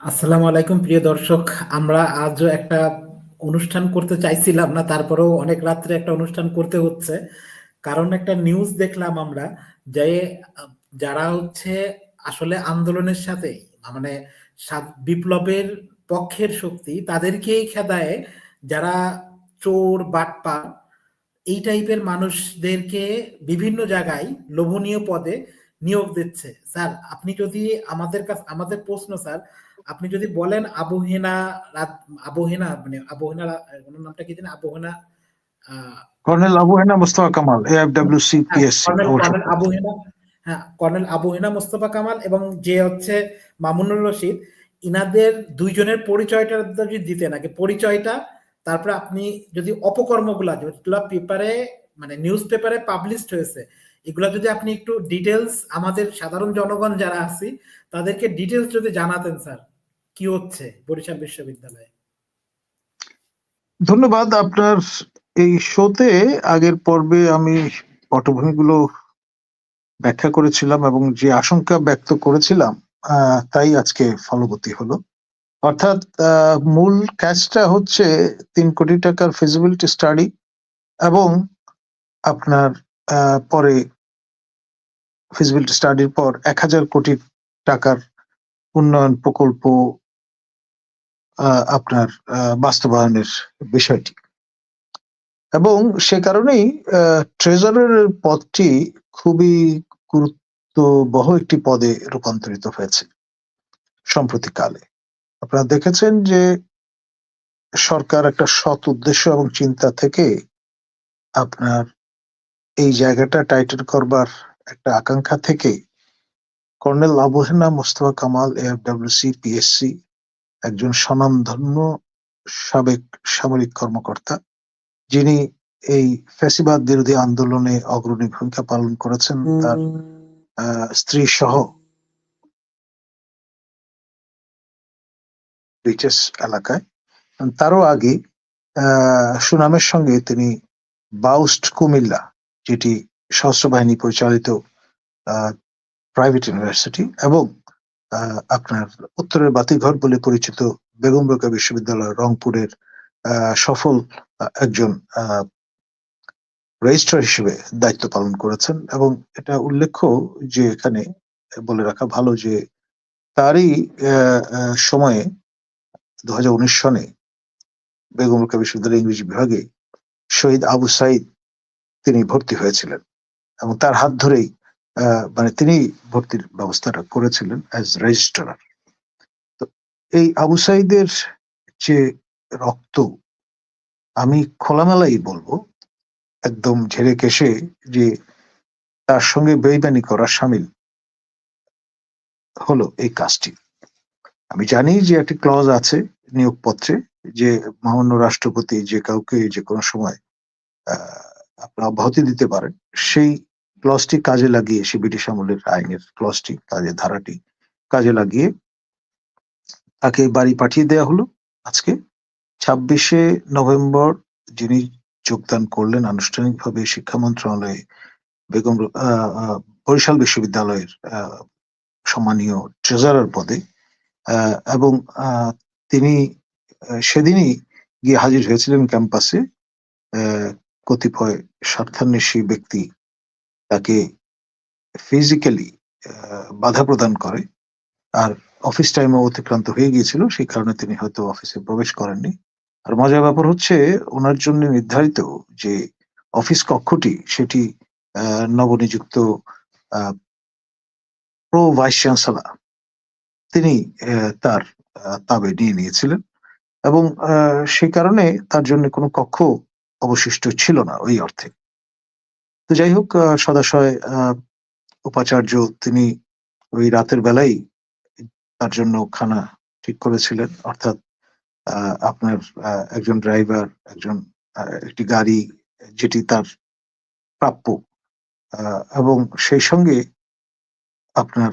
আসসালামু আলাইকুম, প্রিয় দর্শক। আমরা আজও একটা অনুষ্ঠান করতে চাইছিলাম না, তারপরেও অনেক রাত্রে একটা অনুষ্ঠান করতে হচ্ছে। কারণ একটা নিউজ দেখলাম আমরা যে, যারা হচ্ছে আসলে আন্দোলনের সাথে মানে বিপ্লবের পক্ষের শক্তি, তাদেরকেই খেদায় যারা চোর বাটপা এই টাইপের মানুষদেরকে বিভিন্ন জায়গায় লোভনীয় পদে নিয়োগ দিচ্ছে। স্যার, আপনি যদি আমাদের কাছে, আমাদের প্রশ্ন, স্যার আপনি যদি বলেন আবহেনা রাত আবহেনা মানে আবহেনা ওনার নামটা কি জানেন? আবহেনা কর্নেল আবু হেনা মুস্তফা কামাল এএফডব্লিউসি হ্যাঁ, পিএসসি কর্নেল কর্নেল হ্যাঁ কর্নেল আবুহেনা মোস্তফা কামাল এবং যে হচ্ছে মামুনুর রশিদ ইনাদের দুইজনের পরিচয়টা যদি দিতেন আগে পরিচয়টা তারপরে আপনি যদি অপকর্মগুলা যেগুলা পেপারে মানে নিউজ পেপারে পাবলিশড হয়েছে এগুলা যদি আপনি একটু ডিটেলস আমাদের সাধারণ জনগণ যারা আছি তাদেরকে ডিটেলস যদি জানাতেন স্যার। কি হচ্ছে বরিশাল বিশ্ববিদ্যালয়ে? ধন্যবাদ, আপনার এই শোতে আগের পর্বে আমি পটভূমিগুলো ব্যাখ্যা করেছিলাম এবং যে আশঙ্কা ব্যক্ত করেছিলাম তাই আজকে ফলবতী হলো। অর্থাৎ মূল ক্যাচটা হচ্ছে তিন কোটি টাকার ফিজিবিলিটি স্টাডি এবং আপনার পরে ফিজিবিলিটি স্টাডির পর এক হাজার কোটি টাকার উন্নয়ন প্রকল্প আপনার বাস্তবায়নের বিষয়টি। এবং সে কারণেই ট্রেজারের পদটি খুবই গুরুত্ববহ একটি পদে রূপান্তরিত হয়েছে সম্প্রতিকালে আপনারা দেখেছেন যে সরকার একটা সৎ উদ্দেশ্য এবং চিন্তা থেকে আপনার এই জায়গাটা টাইটেল করবার একটা আকাঙ্ক্ষা থেকে colonel Abuhena Mostafa Kamal FWC PSC একজন স্বনামধন্য সাবেক সামরিক কর্মকর্তা যিনি এই ফ্যাসিবাদ বিরোধী আন্দোলনে অগ্রণী ভূমিকা পালন করেছেন তার স্ত্রী সহ ব্রিচেস এলাকায়। তারও আগে আহ, সুনামের সঙ্গে তিনি বাউস্ট কুমিল্লা যেটি সশস্ত্র বাহিনী পরিচালিত প্রাইভেট ইউনিভার্সিটি এবং আপনার উত্তরের বাতিঘর বলে পরিচিত বেগম রোকা বিশ্ববিদ্যালয় রংপুরের সফল একজন রেজিস্ট্রার হিসেবে দায়িত্ব পালন করেছেন এবং এটা উল্লেখ্য যে এখানে বলে রাখা ভালো যে তারই সময়ে দুহাজার উনিশ সনে বেগম রোকেয়া বিশ্ববিদ্যালয় ইংরেজি বিভাগে শহীদ আবু সাইদ তিনি ভর্তি হয়েছিলেন এবং তার হাত ধরেই মানে তিনি ভর্তির ব্যবস্থাটা করেছিলেন অ্যাজ রেজিস্ট্রার তো এই আবু সাইদের যে রক্ত আমি খোলামেলাই বলব একদম ঝেড়ে কেশে যে তার সঙ্গে বেইমানি করা সামিল হলো এই কাজটি। আমি জানি যে একটি ক্লজ আছে নিয়োগপত্রে যে মহামান্য রাষ্ট্রপতি যে কাউকে যে কোনো সময় আহ, আপনার অব্যাহতি দিতে পারেন সেই ক্লজটি কাজে লাগিয়ে সে ব্রিটিশ আমলের আইনের ক্লজটি কাজে ধারাটি কাজে লাগিয়ে তাকে বাড়ি পাঠিয়ে দেয়া হলো। আজকে ছাব্বিশে নভেম্বর যিনি যোগদান করলেন আনুষ্ঠানিকভাবে শিক্ষা মন্ত্রণালয়ে বেগম বরিশাল বিশ্ববিদ্যালয়ের সম্মানীয় ট্রেজারার পদে এবং তিনি সেদিনই গিয়ে হাজির হয়েছিলেন ক্যাম্পাসে কতিপয় স্বার্থান্বেষী ব্যক্তি তাকে ফিজিক্যালি বাধা প্রদান করে। আর অফিস টাইমও অতিক্রান্ত হয়ে গিয়েছিল, সেই কারণে তিনি হয়তো অফিসে প্রবেশ করেননি। আর মজার ব্যাপার হচ্ছে, ওনার জন্য নির্ধারিত যে অফিস কক্ষটি, সেটি নবনিযুক্ত প্রো ভাইস চ্যান্সেলর তিনি তার তাবে নিয়ে নিয়েছিলেন। এবং সেই কারণে তার জন্য কোনো কক্ষ অবশিষ্ট ছিল না ওই অর্থে। তো যাই হোক সদাশয় উপাচার্য তিনি ওই রাতের বেলাই তার জন্য খানা ঠিক করেছিলেন। অর্থাৎ আপনার একজন ড্রাইভার একজন একটি গাড়ি যেটি তার প্রাপ্য। এবং সেই সঙ্গে আপনার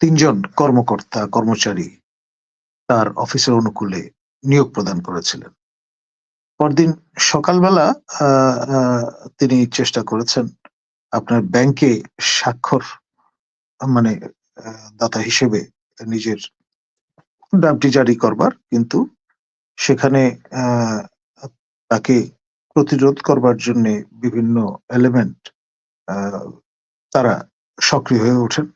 তিনজন কর্মকর্তা, কর্মচারী তার অফিসের অনুকূলে নিয়োগ প্রদান করেছিলেন। পরদিন সকালবেলা তিনি চেষ্টা করেছেন আপনার ব্যাংকে স্বাক্ষর মানে দাতা হিসেবে নিজের নামটি জারি করবার, কিন্তু সেখানে তাকে প্রতিরোধ করবার জন্য বিভিন্ন এলিমেন্ট তারা সক্রিয় হয়ে ওঠেন।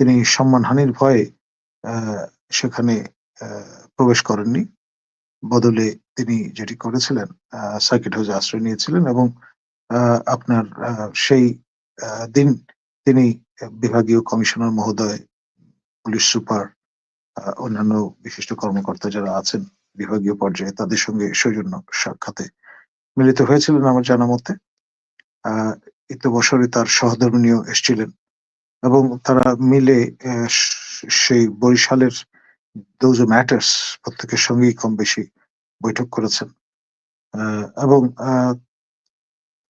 তিনি সম্মানহানির ভয়ে সেখানে প্রবেশ করেননি। বদলে তিনি যেটি করেছিলেন সার্কিট হাউসে আশ্রয় নিয়েছিলেন এবং আপনার সেই দিন তিনি বিভাগীয় কমিশনার মহোদয়, পুলিশ সুপার অন্যান্য বিশিষ্ট কর্মকর্তা যারা আছেন বিভাগীয় পর্যায়ে তাদের সঙ্গে সৌজন্য সাক্ষাতে মিলিত হয়েছিলেন আমার জানা মতে। আহ ইতো বছরে তার সহধর্মিনীয় এসেছিলেন এবং তারা মিলে সেই বরিশালের দোজ ম্যাটার্স প্রত্যেকের সঙ্গেই কম বেশি বৈঠক করেছেন। এবং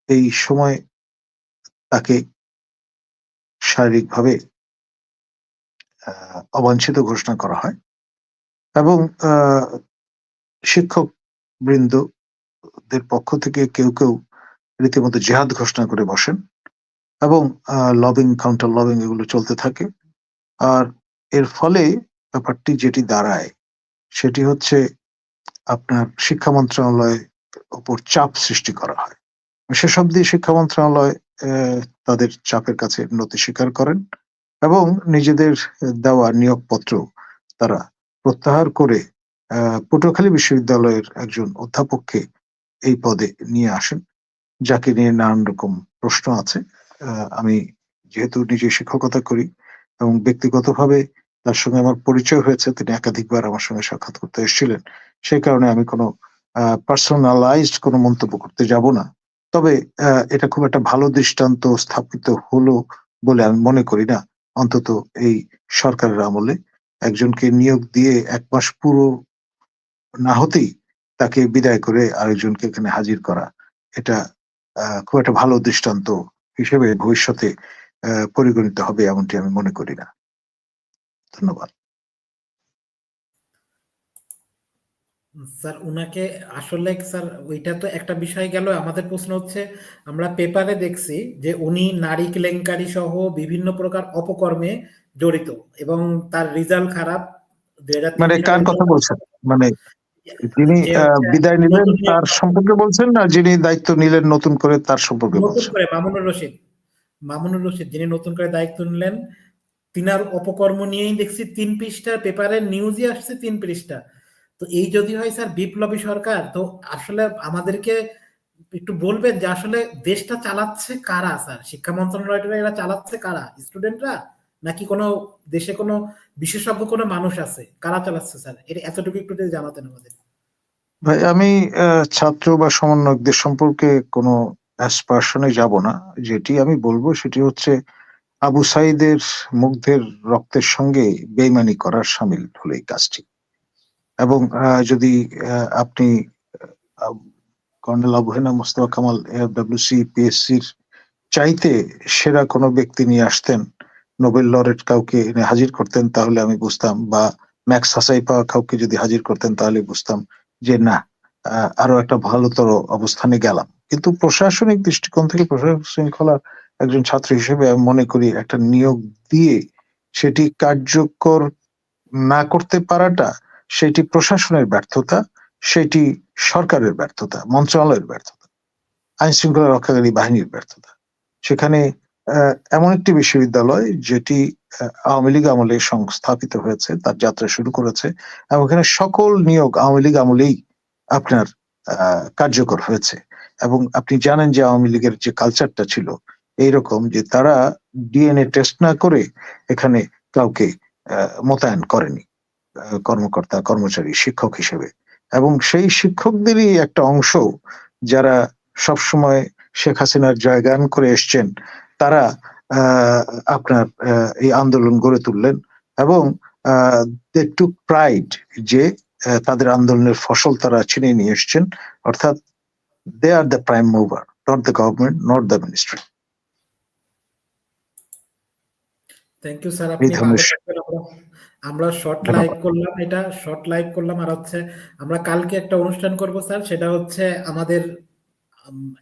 এই সময় তাকে শারীরিকভাবে অবাঞ্ছিত ঘোষণা করা হয়। এবং শিক্ষক বৃন্দদের পক্ষ থেকে কেউ কেউ রীতিমতো জেহাদ ঘোষণা করে বসেন এবং লবিং কাউন্টার লবিং এগুলো চলতে থাকে। আর এর ফলে ব্যাপারটি যেটি দাঁড়ায়, সেটি হচ্ছে আপনার শিক্ষা মন্ত্রণালয়ের উপর চাপ সৃষ্টি করা হয়। সেসব দিয়ে শিক্ষা মন্ত্রণালয় তাদের চাপের কাছে নতি স্বীকার করেন এবং নিজেদের দেওয়া নিয়োগপত্র তারা প্রত্যাহার করে পটুয়াখালী বিশ্ববিদ্যালয়ের একজন অধ্যাপককে এই পদে নিয়ে আসেন, যাকে নিয়ে নানান রকম প্রশ্ন আছে। আমি যেহেতু নিজে শিক্ষকতা করি এবং ব্যক্তিগতভাবে তার সঙ্গে আমার পরিচয় হয়েছে। তিনি একাধিকবার আমার সঙ্গে সাক্ষাৎ করতে এসেছিলেন। সেই কারণে আমি কোনো পার্সোনালাইজড কোনো মন্তব্য করতে যাব না। তবে এটা খুব একটা ভালো দৃষ্টান্ত স্থাপিত হলো বলে আমি মনে করি না। অন্তত এই সরকারের আমলে একজনকে নিয়োগ দিয়ে এক মাস পুরো না হতেই তাকে বিদায় করে আরেকজনকে এখানে হাজির করা, এটা খুব একটা ভালো দৃষ্টান্ত হিসেবে ভবিষ্যতে পরিগণিত হবে এমনটি আমি মনে করি না। ধন্যবাদ। স্যার উনাকে আসলে স্যার ওইটা তো একটা বিষয় গেল আমাদের প্রশ্ন হচ্ছে আমরা পেপারে দেখছি যে উনি নারী কেলেঙ্কারি সহ বিভিন্ন প্রকার অপকর্মে জড়িত এবং তার রেজাল্ট খারাপ। মানে কার কথা বলছেন? মানে যিনি বিদায় নিলেন তার সম্পর্কে বলছেন না যিনি দায়িত্ব নিলেন নতুন করে তার সম্পর্কে নতুন বলছেন? করে মামুনুর রশিদ মামুনুর রশিদ যিনি নতুন করে দায়িত্ব নিলেন তিনার অপকর্ম নিয়েই দেখছি তিন পৃষ্ঠা পেপারের নিউজই আসছে তিন পৃষ্ঠা। তো এই যদি হয় স্যার, বিপ্লবী সরকার, তো আসলে আমাদেরকে একটু বলবেন যে আসলে দেশটা চালাচ্ছে কারা স্যার? শিক্ষা মন্ত্রণালয়টা এরা চালাচ্ছে কারা? স্টুডেন্টরা নাকি কোনো দেশে কোনো বিশেষজ্ঞ কোনো মানুষ আছে? কারা চালাচ্ছে স্যার? এটা এতটুকু একটু জানাতেন আমাদের। ভাই, আমি ছাত্র বা সমন্বয়কদের সম্পর্কে কোনো অ্যাসপার্শনে যাব না। যেটি আমি বলব সেটি হচ্ছে আবু সাইদের মুগ্ধের রক্তের সঙ্গে বেইমানি করার সামিল হলো এই কাজটি। এবং যদি আপনি কর্নেল আবুহেনা মোস্তফা কামাল এফডব্লিউসি পিএসসির চাইতে সেরা কোনো ব্যক্তি নিয়ে আসতেন, নোবেল লরেট কাউকে এনে হাজির করতেন, তাহলে আমি বুঝতাম, বা ম্যাক্স হাসাই পাওয়া কাউকে যদি হাজির করতেন, তাহলে বুঝতাম যে না আরও একটা ভালোতর অবস্থানে গেলাম। কিন্তু প্রশাসনিক দৃষ্টিকোণ থেকে প্রশাসনিক শৃঙ্খলার একজন ছাত্র হিসেবে আমি মনে করি একটা নিয়োগ দিয়ে সেটি কার্যকর না করতে পারাটা সেটি প্রশাসনের ব্যর্থতা, সেটি সরকারের ব্যর্থতা, মন্ত্রণালয়ের ব্যর্থতা আইন শৃঙ্খলা রক্ষাকারী বাহিনীর ব্যর্থতা। সেখানে এমন একটি বিশ্ববিদ্যালয় যেটি আওয়ামী লীগ আমলে সংস্থাপিত হয়েছে, তার যাত্রা শুরু করেছে এবং এখানে সকল নিয়োগ আওয়ামী লীগ আমলেই আপনার কার্যকর হয়েছে। এবং আপনি জানেন যে আওয়ামী লীগের যে কালচারটা ছিল এইরকম যে তারা ডিএনএ টেস্ট না করে এখানে কাউকে মোতায়েন করেনি কর্মকর্তা, কর্মচারী, শিক্ষক হিসেবে। এবং সেই শিক্ষকদেরই একটা অংশ যারা সবসময় শেখ হাসিনার জয়গান করে এসছেন, তারা আপনার এই আন্দোলন গড়ে তুললেন এবং দে টুক প্রাইড যে তাদের আন্দোলনের ফসল তারা ছিনিয়ে নিয়ে এসছেন। অর্থাৎ they are the prime mover not the government not the ministry thank you sir আপনি আমরা শর্ট। লাইভ করলাম এটা শর্ট লাইভ করলাম আর হচ্ছে আমরা কালকে একটা অনুষ্ঠান করব স্যার সেটা হচ্ছে আমাদের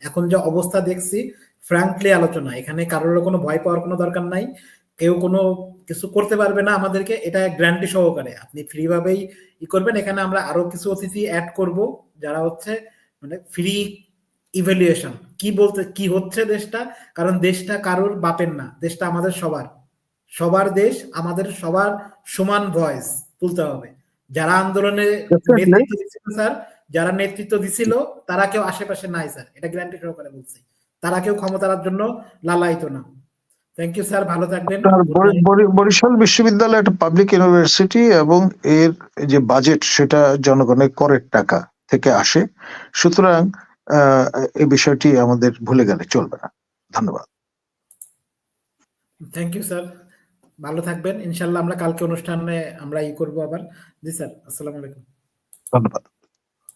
এখন যে অবস্থা দেখছি ফ্র্যাঙ্কলি আলোচনা। এখানে কারোর কোনো ভয় পাওয়ার কোনো দরকার নাই। কেউ কোনো কিছু করতে পারবে না আমাদেরকে এটা গ্যারান্টি সহকারে। আপনি ফ্রি ভাবেই ই করবেন। এখানে আমরা আরও কিছু অতিথি অ্যাড করব যারা হচ্ছে মানে ফ্রি ইভ্যালুয়েশন কি বলতে কি হচ্ছে দেশটা? কারণ দেশটা কারোর বাপের না দেশটা আমাদের সবার। সবার দেশ আমাদের সবার সমান ভয়েস তুলতে হবে। যারা আন্দোলনে নেতৃত্ব দিচ্ছিল স্যার যারা নেতৃত্ব দিছিল তারা কেউ আশেপাশে নাই স্যার। এটা গ্যারান্টি সহকারে বলছি। তারা কেউ ক্ষমতার জন্য লালায়িত না। Thank you sir. ভালো থাকবেন। বরিশাল বিশ্ববিদ্যালয় একটা পাবলিক ইউনিভার্সিটি এবং এর যে বাজেট সেটা জনগণের করের টাকা থেকে আসে। সুতরাং এই বিষয়টি আমাদের ভুলে গেলে চলবে না। ধন্যবাদ। Thank you sir. ভালো থাকবেন। ইনশাল্লাহ আমরা কালকে অনুষ্ঠানে আমরা ই করব আবার। জি স্যার, আসসালামু আলাইকুম। ধন্যবাদ।